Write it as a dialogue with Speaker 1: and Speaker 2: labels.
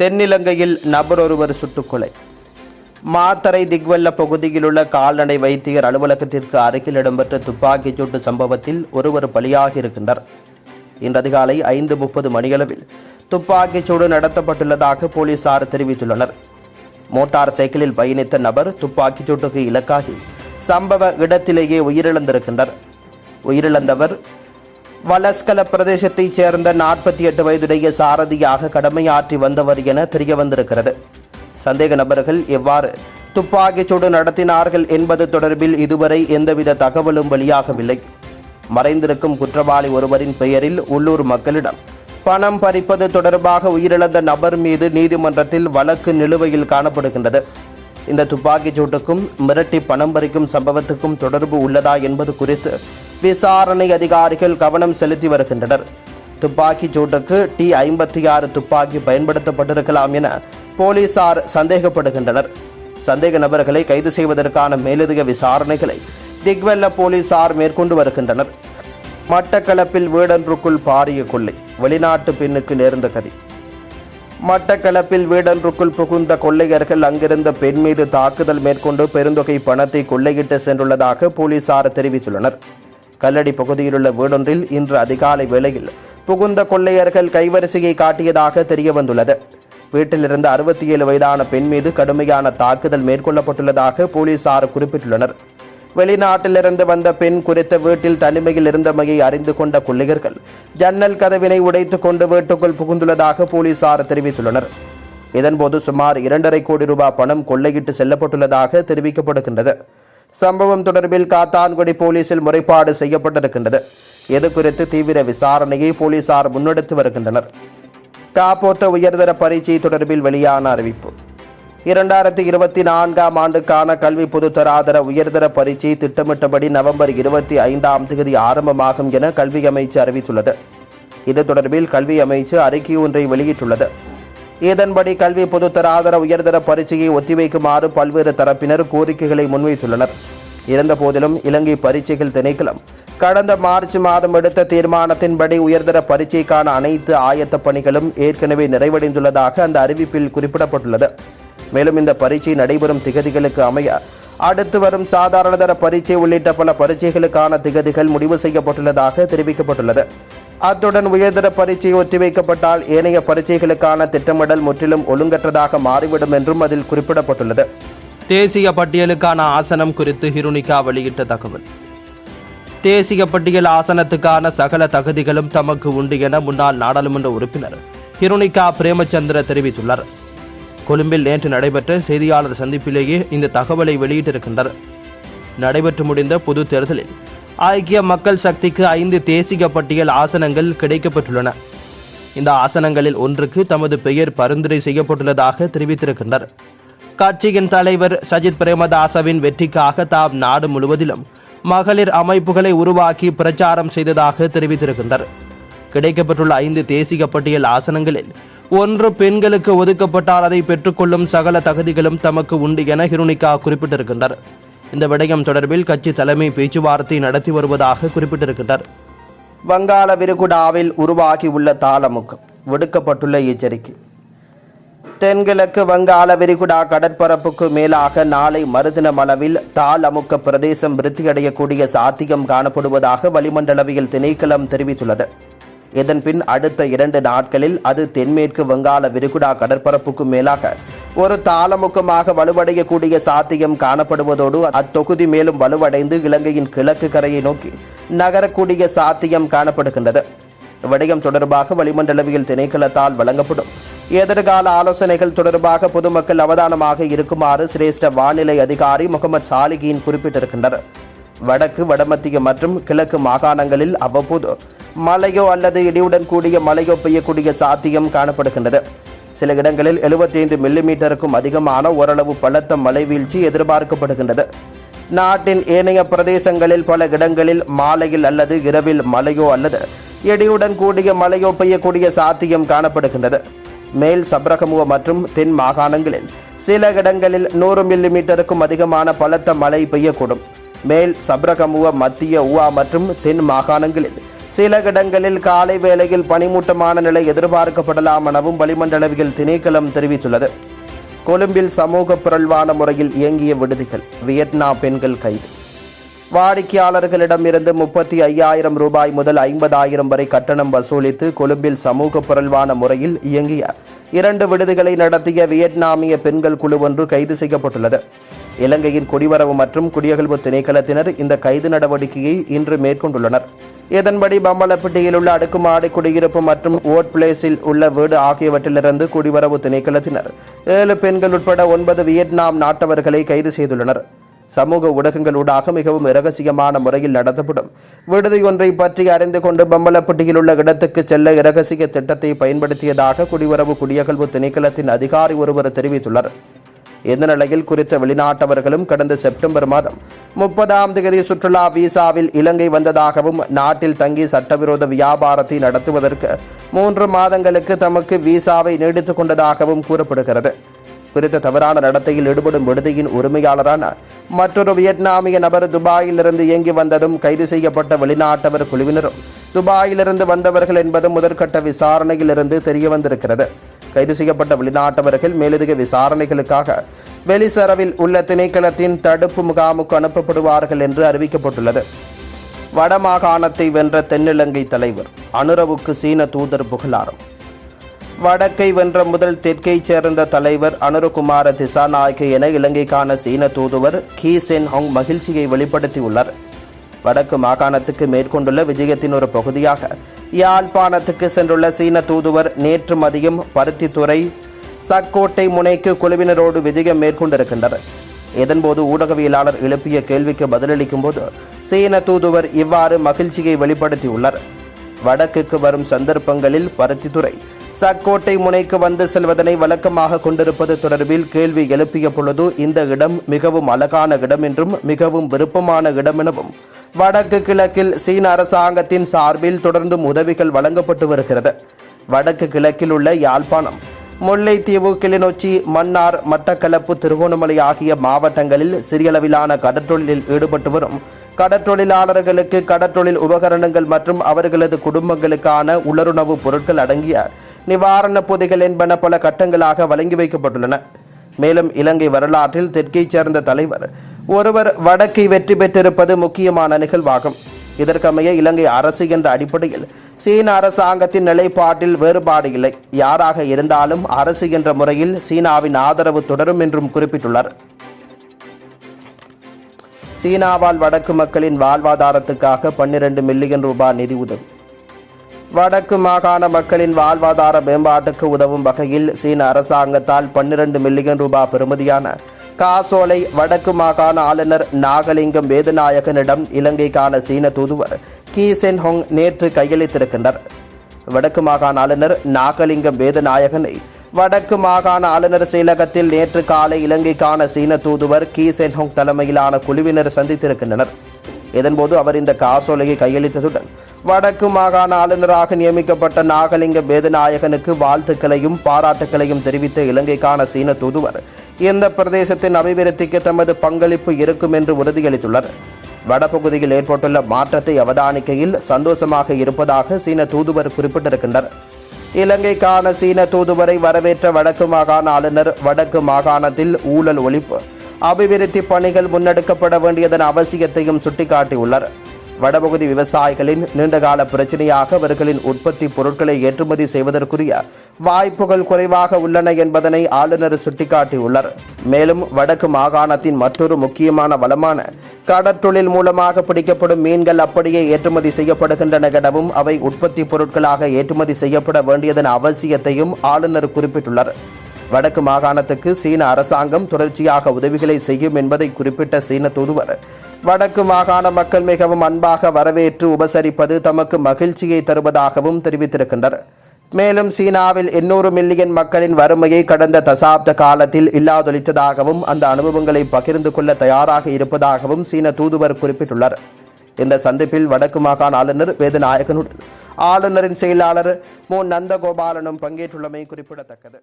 Speaker 1: தென்னிலங்கையில் நபர் ஒருவர் சுட்டுக்கொலை. மாத்தரை திக்வெல்ல பகுதியில் உள்ள கால்நடை வைத்தியர் அலுவலகத்திற்கு அருகில் இடம்பெற்ற துப்பாக்கிச் சூட்டு சம்பவத்தில் ஒருவர் பலியாகி இருக்கின்றார். இன்று அதிகாலை ஐந்து முப்பது மணியளவில் துப்பாக்கிச் சூடு நடத்தப்பட்டுள்ளதாக போலீசார் தெரிவித்துள்ளனர். மோட்டார் சைக்கிளில் பயணித்த நபர் துப்பாக்கிச் சூட்டுக்கு இலக்காகி சம்பவ இடத்திலேயே உயிரிழந்திருக்கின்றார். உயிரிழந்தவர் வலஸ்கல பிரதேசத்தைச் சேர்ந்த நாற்பத்தி எட்டு வயதுடைய சாரதியாக கடமையாற்றி வந்தவர் என தெரிய வந்திருக்கிறது. சந்தேக நபர்கள் எவ்வாறு துப்பாக்கிச்சூடு நடத்தினார்கள் என்பது தொடர்பில் இதுவரை எந்தவித தகவலும் வெளியாகவில்லை. மறைந்திருக்கும் குற்றவாளி ஒருவரின் பெயரில் உள்ளூர் மக்களிடம் பணம் பறிப்பது தொடர்பாக உயிரிழந்த நபர் மீது நீதிமன்றத்தில் வழக்கு நிலுவையில் காணப்படுகின்றது. இந்த துப்பாக்கிச் சூட்டுக்கும் மிரட்டி பணம் பறிக்கும் சம்பவத்துக்கும் தொடர்பு உள்ளதா என்பது குறித்து விசாரணை அதிகாரிகள் கவனம் செலுத்தி வருகின்றனர். துப்பாக்கிச் சூட்டுக்கு டி ஐம்பத்தி ஆறு துப்பாக்கி பயன்படுத்தப்பட்டிருக்கலாம் என போலீசார் சந்தேகப்படுகின்றனர். சந்தேக நபர்களை கைது செய்வதற்கான மேலதிக விசாரணைகளை திக்வெல்ல போலீசார் மேற்கொண்டு வருகின்றனர். மட்டக்களப்பில் வீடொன்றுக்குள் பாரிய கொள்ளை வெளிநாட்டு பெண்ணுக்கு நேர்ந்த கதி. மட்டக்களப்பில் வீடொன்றுக்குள் புகுந்த கொள்ளையர்கள் அங்கிருந்த பெண் மீது தாக்குதல் மேற்கொண்டு பெருந்தொகை பணத்தை கொள்ளையிட்டு சென்றுள்ளதாக போலீசார் தெரிவித்துள்ளனர். கல்லடி பகுதியிலுள்ள வீடொன்றில் இன்று அதிகாலை வேளையில் புகுந்த கொள்ளையர்கள் கைவரிசையை காட்டியதாக தெரிய வந்துள்ளது வீட்டிலிருந்து அறுபத்தி ஏழு வயதான பெண் மீது கடுமையான தாக்குதல் மேற்கொள்ளப்பட்டுள்ளதாக போலீசார் குறிப்பிட்டுள்ளனர். வெளிநாட்டிலிருந்து வந்த பெண் குறித்த வீட்டில் தனிமையில் இருந்தமையை அறிந்து கொண்ட கொள்ளையர்கள் ஜன்னல் கதவினை உடைத்துக் கொண்டு வீட்டுக்குள் புகுந்துள்ளதாக போலீசார் தெரிவித்துள்ளனர். இதன்போது சுமார் இரண்டரை கோடி ரூபாய் பணம் கொள்ளையிட்டு செல்லப்பட்டுள்ளதாக தெரிவிக்கப்படுகின்றது. சம்பவம் தொடர்பில் காத்தான்குடி போலீசில் முறைப்பாடு செய்யப்பட்டிருக்கின்றது. இது குறித்து தீவிர விசாரணையை போலீசார் முன்னெடுத்து வருகின்றனர். காப்போத்த உயர்தர பரீட்சை தொடர்பில் வெளியான அறிவிப்பு. இரண்டாயிரத்தி இருபத்தி நான்காம் ஆண்டுக்கான கல்வி பொதுத்தராதர உயர்தர பரீட்சை திட்டமிட்டபடி நவம்பர் இருபத்தி ஐந்தாம் தேதி ஆரம்பமாகும் என கல்வி அமைச்சு அறிவித்துள்ளது. இது தொடர்பில் கல்வி அமைச்சு அறிக்கை ஒன்றை வெளியிட்டுள்ளது. இதன்படி கல்வி பொதுத்தர ஆதர உயர்தர பரீட்சையை ஒத்திவைக்குமாறு பல்வேறு தரப்பினர் கோரிக்கைகளை முன்வைத்துள்ளனர். இருந்தபோதிலும் இலங்கை பரீட்சைகள் திணைக்களம் கடந்த மார்ச் மாதம் எடுத்த தீர்மானத்தின்படி உயர்தர பரீட்சைக்கான அனைத்து ஆயத்த பணிகளும் ஏற்கனவே நிறைவடைந்துள்ளதாக அந்த அறிவிப்பில் குறிப்பிடப்பட்டுள்ளது. மேலும் இந்த பரீட்சை நடைபெறும் திகதிகளுக்கு அமைய அடுத்து வரும் சாதாரணதர பரீட்சை உள்ளிட்ட பல பரீட்சைகளுக்கான திகதிகள் முடிவு செய்யப்பட்டுள்ளதாக தெரிவிக்கப்பட்டுள்ளது. அத்துடன் உயர்தர பரீட்சை ஒத்திவைக்கப்பட்டால் ஏனைய பரீட்சைகளுக்கான திட்டமிடல் முற்றிலும் ஒழுங்கற்றதாக மாறிவிடும் என்றும் அதில் குறிப்பிடப்பட்டுள்ளது. தேசிய பட்டியலுக்கான ஆசனம் குறித்து ஹிருனிகா வெளியிட்ட தகவல். தேசிய பட்டியல் ஆசனத்துக்கான சகல தகுதிகளும் தமக்கு உண்டு என முன்னாள் நாடாளுமன்ற உறுப்பினர் ஹிருனிகா பிரேமச்சந்திர தெரிவித்துள்ளார். கொழும்பில் நேற்று நடைபெற்ற செய்தியாளர் சந்திப்பிலேயே இந்த தகவலை வெளியிட்டிருக்கின்றனர். நடைபெற்று முடிந்த பொது தேர்தலில் ஐக்கிய மக்கள் சக்திக்கு ஐந்து தேசிய பட்டியல் ஆசனங்கள் கிடைக்கப்பட்டுள்ளன. இந்த ஆசனங்களில் ஒன்றுக்கு தமது பெயர் பரிந்துரை செய்யப்பட்டுள்ளதாக தெரிவித்திருக்கின்றனர். கட்சியின் தலைவர் சஜித் பிரேமதாசவின் வெற்றிக்காக தாம் நாடு முழுவதிலும் மகளிர் அமைப்புகளை உருவாக்கி பிரச்சாரம் செய்ததாக தெரிவித்திருக்கின்றனர். கிடைக்கப்பட்டுள்ள ஐந்து தேசிய பட்டியல் ஆசனங்களில் ஒன்று பெண்களுக்கு ஒதுக்கப்பட்டால் அதை பெற்றுக்கொள்ளும் சகல தகுதிகளும் தமக்கு உண்டு என ஹிருனிகா குறிப்பிட்டிருக்கின்றனர். இந்த விடயம் தொடர்பில் கட்சி தலைமை பேச்சுவார்த்தை நடத்தி வருவதாக குறிப்பிட்டிருக்கிறார். வங்காள விரிகுடாவில் உருவாகியுள்ள தாளமுகம் விடுக்கப்பட்டுள்ள எச்சரிக்கை. தென்கிழக்கு வங்காள விரிகுடா கடற்பரப்புக்கு மேலாக நாளை மறுதினம் அளவில் தாள் அமுக்க பிரதேசம் விருத்தியடையக்கூடிய சாத்தியம் காணப்படுவதாக வளிமண்டலவியல் திணைக்களம் தெரிவித்துள்ளது. இதன்பின் அடுத்த இரண்டு நாட்களில் அது தென்மேற்கு வங்காள விரிகுடா கடற்பரப்புக்கு மேலாக ஒரு தாளமுக்கமாக வலுவடையக்கூடிய சாத்தியம் காணப்படுவதோடு அத்தொகுதி மேலும் வலுவடைந்து இலங்கையின் கிழக்கு கரையை நோக்கி நகரக்கூடிய சாத்தியம் காணப்படுகின்றது. விடயம் தொடர்பாக வளிமண்டலவியல் திணைக்களத்தால் வழங்கப்படும். எதிர்கால ஆலோசனைகள் தொடர்பாக பொதுமக்கள் அவதானமாக இருக்குமாறு சிரேஷ்ட வானிலை அதிகாரி முகமது சாலிகின் குறிப்பிட்டிருக்கின்றனர். வடக்கு வடமத்திய மற்றும் கிழக்கு மாகாணங்களில் அவ்வப்போது மழையோ அல்லது இடியுடன் கூடிய மழையோ பெய்யக்கூடிய சாத்தியம் காணப்படுகின்றது. சில இடங்களில் 75 மில்லிமீட்டருக்கும் அதிகமான ஓரளவு பலத்த மழை வீழ்ச்சி எதிர்பார்க்கப்படுகின்றது. நாட்டின் ஏனைய பிரதேசங்களில் பல இடங்களில் மாலையில் அல்லது இரவில் மழையோ அல்லது இடியுடன் கூடிய மழையோ பெய்யக்கூடிய சாத்தியம் காணப்படுகின்றது. மேல் சப்ரகமுவ மற்றும் தென் மாகாணங்களில் சில இடங்களில் நூறு மில்லிமீட்டருக்கும் அதிகமான பலத்த மழை பெய்யக்கூடும். மேல் சப்ரகமுவ மத்திய உவா மற்றும் தென் மாகாணங்களில் சில இடங்களில் காலை வேளையில் பனிமூட்டமான நிலை எதிர்பார்க்கப்படலாம் எனவும் வளிமண்டலவியல் திணைக்களம் தெரிவித்துள்ளது. கொழும்பில் சமூக பிறழ்வான முறையில் இயங்கிய விடுதிகள் வியட்நாம் பெண்கள் கைது. வாடிக்கையாளர்களிடமிருந்து முப்பத்தி ஐயாயிரம் ரூபாய் முதல் ஐம்பதாயிரம் வரை கட்டணம் வசூலித்து கொழும்பில் சமூக புரள்வான முறையில் இயங்கிய இரண்டு விடுதிகளை நடத்திய வியட்நாமிய பெண்கள் குழு ஒன்று கைது செய்யப்பட்டுள்ளது. இலங்கையின் குடிவரவு மற்றும் குடியகல்வு திணைக்களத்தினர் இந்த கைது நடவடிக்கையை இன்று மேற்கொண்டுள்ளனர். இதன்படி பம்பலப்பட்டியில் உள்ள அடுக்குமாடி குடியிருப்பு மற்றும் ஓட் பிளேஸில் உள்ள வீடு ஆகியவற்றிலிருந்து குடிவரவு திணைக்களத்தினர். ஏழு பெண்கள் உட்பட ஒன்பது வியட்நாம் நாட்டவர்களை கைது செய்துள்ளனர். சமூக ஊடகங்களூடாக மிகவும் இரகசியமான முறையில் நடத்தப்படும். விடுதி ஒன்றை பற்றி அறிந்து கொண்டு பம்பலப்பட்டியில் உள்ள இடத்துக்கு செல்ல இரகசிய திட்டத்தை பயன்படுத்தியதாக குடிவரவு குடியகல்வு திணைக்களத்தின் அதிகாரி ஒருவர் தெரிவித்துள்ளார். இந்த நிலையில் குறித்த வெளிநாட்டவர்களும் கடந்த செப்டம்பர் மாதம் முப்பதாம் தேதி சுற்றுலா விசாவில் இலங்கை வந்ததாகவும் நாட்டில் தங்கி சட்டவிரோத வியாபாரத்தை நடத்துவதற்கு மூன்று மாதங்களுக்கு தமக்கு விசாவை நீடித்துக் கொண்டதாகவும் கூறப்படுகிறது. குறித்த தவறான நடத்தையில் ஈடுபடும் விடுதியின் உரிமையாளரான மற்றொரு வியட்நாமிய நபர் துபாயிலிருந்து இயங்கி வந்ததும் கைது செய்யப்பட்ட வெளிநாட்டவர் குழுவினரும் துபாயிலிருந்து வந்தவர்கள் என்பதும் முதற்கட்ட விசாரணையிலிருந்து தெரியவந்திருக்கிறது. கைது செய்யப்பட்ட வெளிநாட்டவர்கள் மேலதிக விசாரணைகளுக்காக வெளிசரவில் உள்ள திணைக்களத்தின் தடுப்பு முகாமுக்கு அனுப்பப்படுவார்கள் என்று அறிவிக்கப்பட்டுள்ளது. வடமாகாணத்தை வென்ற தென்னிலங்கை தலைவர் அனுரவுக்கு சீன தூதர் புகழாரம். வடக்கை வென்ற முதல் தெற்கைச் சேர்ந்த தலைவர் அனுரகுமார திசாநாயக்கு என இலங்கைக்கான சீன தூதுவர் கீ சென் ஹோங் மகிழ்ச்சியை வெளிப்படுத்தியுள்ளார். வடக்கு மாகாணத்துக்கு மேற்கொண்டுள்ள விஜயத்தின் ஒரு பகுதியாக யாழ்ப்பாணத்துக்கு சென்றுள்ள சீன தூதுவர் நேற்று மதியம் பருத்தித்துறை சக்கோட்டை முனைக்கு குழுவினரோடு விஜயம் மேற்கொண்டிருக்கின்றனர் இதன்போது ஊடகவியலாளர் எழுப்பிய கேள்விக்கு பதிலளிக்கும் போது சீன தூதுவர் இவ்வாறு மகிழ்ச்சியை வெளிப்படுத்தியுள்ளார். வடக்குக்கு வரும் சந்தர்ப்பங்களில் பருத்தித்துறை சக்கோட்டை முனைக்கு வந்து செல்வதனை வழக்கமாக கொண்டிருப்பது தொடர்பில் கேள்வி எழுப்பிய பொழுது இந்த இடம் மிகவும் அழகான இடம் என்றும் மிகவும் விருப்பமான இடம் எனவும் வடக்கு கிழக்கில் சீன அரசாங்கத்தின் சார்பில் தொடர்ந்தும் உதவிகள் வழங்கப்பட்டு வருகிறது. வடக்கு கிழக்கில் உள்ள யாழ்ப்பாணம் முல்லைத்தீவு கிளிநொச்சி மன்னார் மட்டக்களப்பு திருகோணமலை ஆகிய மாவட்டங்களில் சிறியளவிலான கடற்றொழிலில் ஈடுபட்டு வரும். கடற்றொழிலாளர்களுக்கு கடற்றொழில் உபகரணங்கள் மற்றும் அவர்களது குடும்பங்களுக்கான உலருணவு பொருட்கள் அடங்கிய நிவாரணப் பொதிகள் என்பன பல கட்டங்களாக வழங்கி வைக்கப்பட்டுள்ளன. மேலும் இலங்கை வரலாற்றில் தெற்கைச் சேர்ந்த தலைவர் ஒருவர் வடக்கை வெற்றி பெற்றிருப்பது முக்கியமான நிகழ்வாகும். இதற்கமைய இலங்கை அரசு என்ற அடிப்படையில் சீன அரசாங்கத்தின் நிலைப்பாட்டில் வேறுபாடு இல்லை. யாராக இருந்தாலும் அரசு என்ற முறையில் சீனாவின் ஆதரவு தொடரும் என்றும் குறிப்பிட்டுள்ளார். சீனாவால் வடக்கு மக்களின் வாழ்வாதாரத்துக்காக பன்னிரண்டு மில்லியன் ரூபாய் நிதி உதவி. வடக்கு மாகாண மக்களின் வாழ்வாதார மேம்பாட்டுக்கு உதவும் வகையில் சீன அரசாங்கத்தால் பன்னிரண்டு மில்லியன் ரூபாய் பெறுமதியான காசோலை வடக்கு மாகாண ஆளுநர் நாகலிங்கம் வேதநாயகனிடம் இலங்கைக்கான சீன தூதுவர் கி சென் ஹொங் நேற்று கையளித்திருக்கின்றனர் வடக்கு மாகாண ஆளுநர் நாகலிங்கம் வேதநாயகனை வடக்கு மாகாண ஆளுநர் செயலகத்தில் நேற்று காலை இலங்கைக்கான சீன தூதுவர் கி சென் ஹொங் தலைமையிலான குழுவினர் சந்தித்திருக்கின்றனர். இதன்போது அவர் இந்த காசோலையை கையளித்ததுடன் வடக்கு மாகாண ஆளுநராக நியமிக்கப்பட்ட நாகலிங்க வேதநாயகனுக்கு வாழ்த்துக்களையும் பாராட்டுக்களையும் தெரிவித்த இலங்கைக்கான சீன தூதுவர். இந்த பிரதேசத்தின் அபிவிருத்திக்கு தமது பங்களிப்பு இருக்கும் என்று உறுதியளித்துள்ளார். வடபகுதியில் ஏற்பட்டுள்ள மாற்றத்தை அவதானிக்கையில் சந்தோஷமாக இருப்பதாக சீன தூதுவர் குறிப்பிட்டிருக்கின்றார் இலங்கைக்கான சீன தூதுவரை வரவேற்ற வடக்கு மாகாண ஆளுநர் வடக்கு மாகாணத்தில் ஊழல் ஒழிப்பு அபிவிருத்தி பணிகள் முன்னெடுக்கப்பட வேண்டியதன் அவசியத்தையும் சுட்டிக்காட்டியுள்ளார். வடபகுதி விவசாயிகளின் நீண்டகால பிரச்சனையாக அவர்களின் உற்பத்தி பொருட்களை ஏற்றுமதி செய்வதற்குரிய வாய்ப்புகள் குறைவாக உள்ளன என்பதனை ஆளுநர் சுட்டிக்காட்டியுள்ளார். மேலும் வடக்கு மாகாணத்தின் மற்றொரு முக்கியமான வளமான கடற்றொழில் மூலமாக பிடிக்கப்படும் மீன்கள் அப்படியே ஏற்றுமதி செய்யப்படுகின்றன எனவும் அவை உற்பத்தி பொருட்களாக ஏற்றுமதி செய்யப்பட வேண்டியதன் அவசியத்தையும் ஆளுநர் குறிப்பிட்டுள்ளார். வடக்கு மாகாணத்துக்கு சீன அரசாங்கம் தொடர்ச்சியாக உதவிகளை செய்யும் என்பதை குறிப்பிட்ட சீன தூதுவர் வடக்கு மாகாண மக்கள் மிகவும் அன்பாக வரவேற்று உபசரிப்பது தமக்கு மகிழ்ச்சியை தருவதாகவும் தெரிவித்திருக்கின்றனர். மேலும் சீனாவில் எண்ணூறு மில்லியன் மக்களின் வறுமையை கடந்த தசாப்த காலத்தில் இல்லாதொழித்ததாகவும் அந்த அனுபவங்களை பகிர்ந்து கொள்ள தயாராக இருப்பதாகவும் சீன தூதுவர் குறிப்பிட்டுள்ளார். இந்த சந்திப்பில் வடக்கு மாகாண ஆளுநர் வேதநாயகனுடன் ஆளுநரின் செயலாளர் மு. நந்தகோபாலனும் பங்கேற்றுள்ளமை குறிப்பிடத்தக்கது.